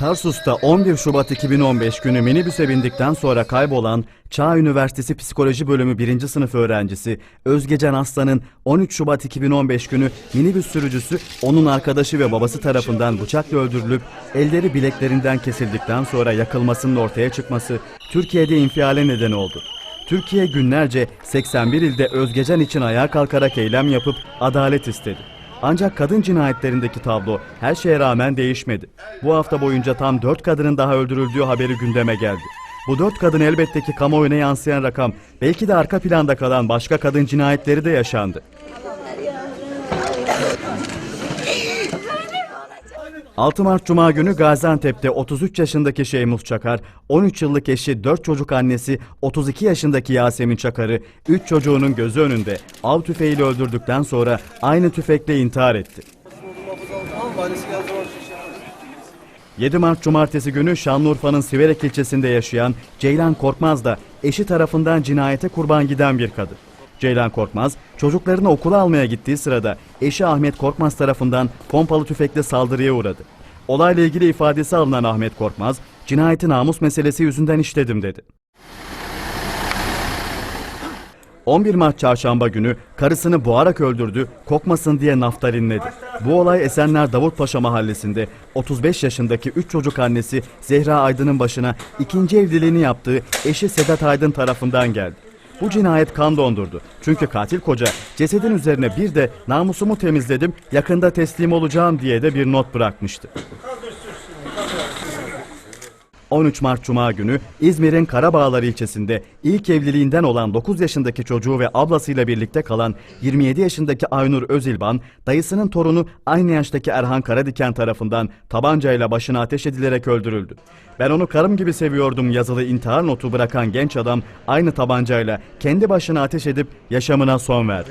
Tarsus'ta 11 Şubat 2015 günü minibüse bindikten sonra kaybolan Çağ Üniversitesi Psikoloji Bölümü 1. sınıf öğrencisi Özgecan Aslan'ın 13 Şubat 2015 günü minibüs sürücüsü onun arkadaşı ve babası tarafından bıçakla öldürülüp elleri bileklerinden kesildikten sonra yakılmasının ortaya çıkması Türkiye'de infiale neden oldu. Türkiye günlerce 81 ilde Özgecan için ayağa kalkarak eylem yapıp adalet istedi. Ancak kadın cinayetlerindeki tablo her şeye rağmen değişmedi. Bu hafta boyunca tam 4 kadının daha öldürüldüğü haberi gündeme geldi. Bu 4 kadın elbette ki kamuoyuna yansıyan rakam, belki de arka planda kalan başka kadın cinayetleri de yaşandı. 6 Mart Cuma günü Gaziantep'te 33 yaşındaki Şeymus Çakar, 13 yıllık eşi 4 çocuk annesi 32 yaşındaki Yasemin Çakar'ı 3 çocuğunun gözü önünde av tüfeğiyle öldürdükten sonra aynı tüfekle intihar etti. 7 Mart Cumartesi günü Şanlıurfa'nın Siverek ilçesinde yaşayan Ceylan Korkmaz da eşi tarafından cinayete kurban giden bir kadın. Ceylan Korkmaz, çocuklarını okula almaya gittiği sırada eşi Ahmet Korkmaz tarafından pompalı tüfekle saldırıya uğradı. Olayla ilgili ifadesi alınan Ahmet Korkmaz, cinayeti namus meselesi yüzünden işledim dedi. 11 Mart çarşamba günü karısını boğarak öldürdü, kokmasın diye naftalinledi. Bu olay Esenler Davutpaşa mahallesinde 35 yaşındaki 3 çocuk annesi Zehra Aydın'ın başına ikinci evliliğini yaptığı eşi Sedat Aydın tarafından geldi. Bu cinayet kan dondurdu. Çünkü katil koca cesedin üzerine bir de namusumu temizledim, yakında teslim olacağım diye de bir not bırakmıştı. 13 Mart Cuma günü İzmir'in Karabağlar ilçesinde ilk evliliğinden olan 9 yaşındaki çocuğu ve ablasıyla birlikte kalan 27 yaşındaki Aynur Özilban, dayısının torunu aynı yaştaki Erhan Karadiken tarafından tabancayla başına ateş edilerek öldürüldü. Ben onu karım gibi seviyordum yazılı intihar notu bırakan genç adam aynı tabancayla kendi başına ateş edip yaşamına son verdi.